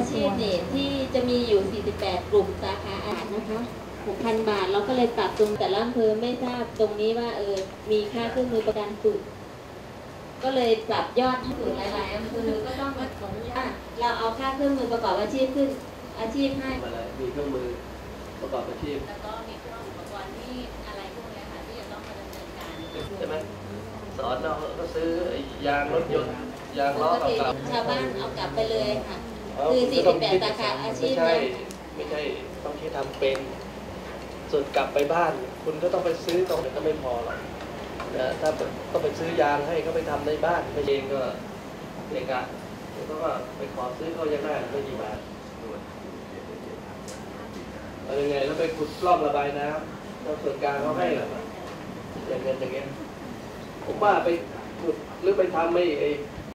อาชีพเนี่ยที่จะมีอยู่ 48 กลุ่มสาขาอาหารนะคะ 6,000 บาทเราก็เลยปรับตรงแต่ละอำเภอไม่ทราบตรงนี้ว่าเออมีค่าเครื่องมือประกันสุดก็เลยปรับยอดให้ถึงหลายๆอำเภอก็ต้องอะเราเอาค่าเครื่องมือประกอบอาชีพขึ้นอาชีพให้มาเลยมีเครื่องมือประกอบอาชีพแล้วก็มีเครื่องอุปกรณ์ที่อะไรพวกนี้ค่ะที่จะต้องมาดำเนินการใช่ไหมสอนเราก็ซื้อยางรถยนต์ยางปล้อกติเก่าชาวบ้านเอากลับไปเลยค่ะๆ คือณก็ต้งคิดสาขาอาชีพไม่ใช่ไม่ใช่ต้องที่ทำเป็น ส่วนกลับไปบ้าน คุณก็ต้องไปซื้อตรงไหนก็ไม่พอหรอกนะถ้าต้องไปซื้อยางให้เขาไปทำในบ้านไม่เองก็เอกอะแล้วก็ไปขอซื้อเขายังได้ไม่กี่บาทเอายังไงแล้วไปขุดปล่องระบายน้ำแล้วส่วนกลางเขาให้เหรออย่างเงินอย่างเงี้ยผมว่าไปขุดหรือไปทำไม่ไอ